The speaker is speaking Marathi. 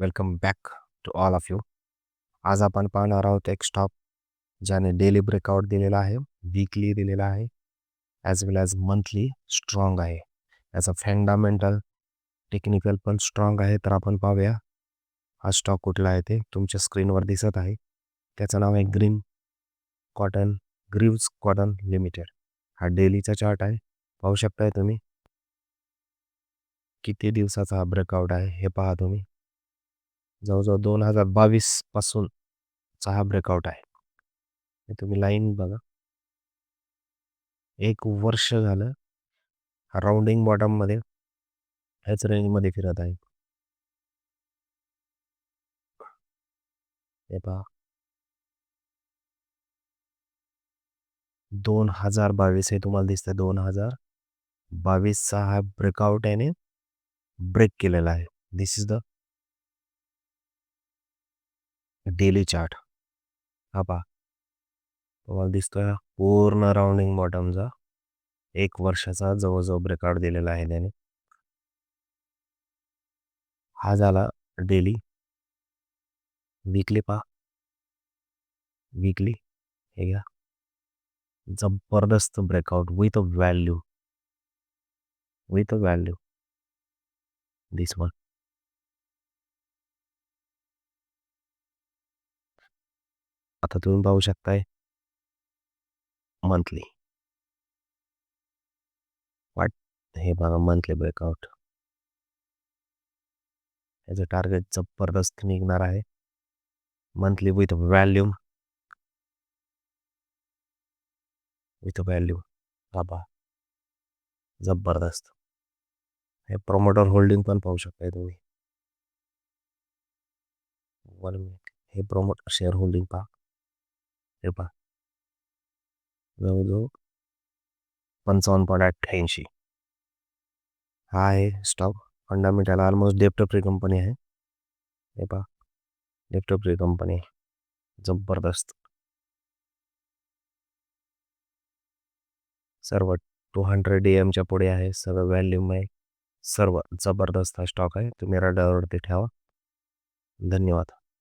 Welcome back to all of you आज आपण पाहणार आहोत एक स्टॉक ज्याने डेली ब्रेकआउट दिलेला आहे वीकली दिलेला आहे as well as monthly strong आहे. याचा फंडामेंटल टेक्निकल पण स्ट्रॉंग आहे तर आपण पाहूया हा स्टॉक कुठला आहे ते तुमच्या स्क्रीनवर दिसत आहे. त्याचं नाव आहे green cotton greaves cotton limited हा डेलीचा चार्ट आहे. पाहू शकताय तुम्ही? किती दिवसाचा हा ब्रेकआउट आहे हे पहा तुम्ही. जवळजवळ दोन हजार बावीस पासूनचा हा ब्रेकआउट आहे. तुम्ही लाईन बघा. एक वर्ष झालं राऊंडिंग बॉटममध्ये ह्याच रेंजमध्ये फिरत आहे. हे पहा. दोन हजार बावीस हे तुम्हाला दिसतंय. दोन हजार बावीसचा हा ब्रेकआउट याने ब्रेक केलेला आहे. This is the daily chart हा पहा. तुम्हाला दिसतोय पूर्ण राऊंडिंग बॉटमचा एक वर्षाचा जवळजवळ ब्रेकआउट दिलेला आहे त्याने. हा झाला डेली वीकली पहा. वीकली हे घ्या. जबरदस्त breakout with a value with a value this one आता तुम्ही पाहू शकताय. मंथली वाट हे बघा मंथली ब्रेकआउट याचं टार्गेट जबरदस्त निघणार आहे. Monthly with volume with volume बाबा जबरदस्त. हे प्रमोटर होल्डिंग पण पाहू शकताय तुम्ही. वन मिनिट हे प्रमोटर शेअर होल्डिंग पहा. हे पहा जवळजवळ पंचावन्न पॉईंट अठ्ठ्याऐंशी हा आहे स्टॉक फंडामेंटल ऑलमोस्ट डेप्ट फ्री कंपनी आहे हे पहा डेप्ट फ्री कंपनी जबरदस्त सर्व टू हंड्रेड डी एमच्या पुढे आहे सगळं व्हॅल्यूम आहे सर्व जबरदस्त हा स्टॉक आहे तुम्ही रडावरती ठेवा धन्यवाद